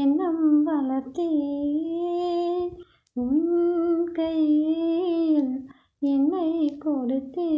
எண்ணம் வளர்த்தே உன் கையில் என்னை கொடுத்தே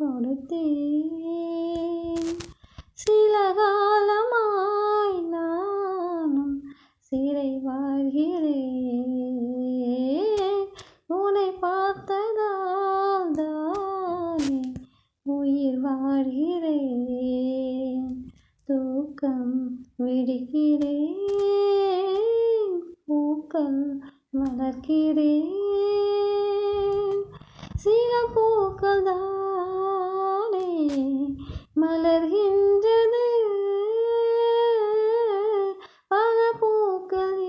கொடுத்தேன். சில காலமாய் நானும் சிறை வாழ்கிறேன். உன்னை பார்த்ததால் தானே உயிர் வாழ்கிறேன். தூக்கம் விடுகிறேன். பூக்கள் வளர்க்கிறேன் சில பூக்கள் தான் மலர்கின்றது பல பூக்கள்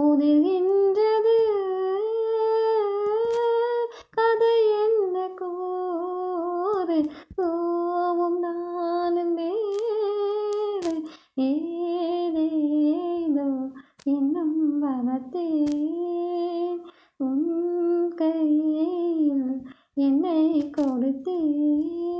உதிர்கின்றது கதை என்ன கோரு கோவும் நானும் வேறு. ஏதேதோ இன்னும் வளர்த்தேன் உன் கையில் என்னை கொடுத்தேன்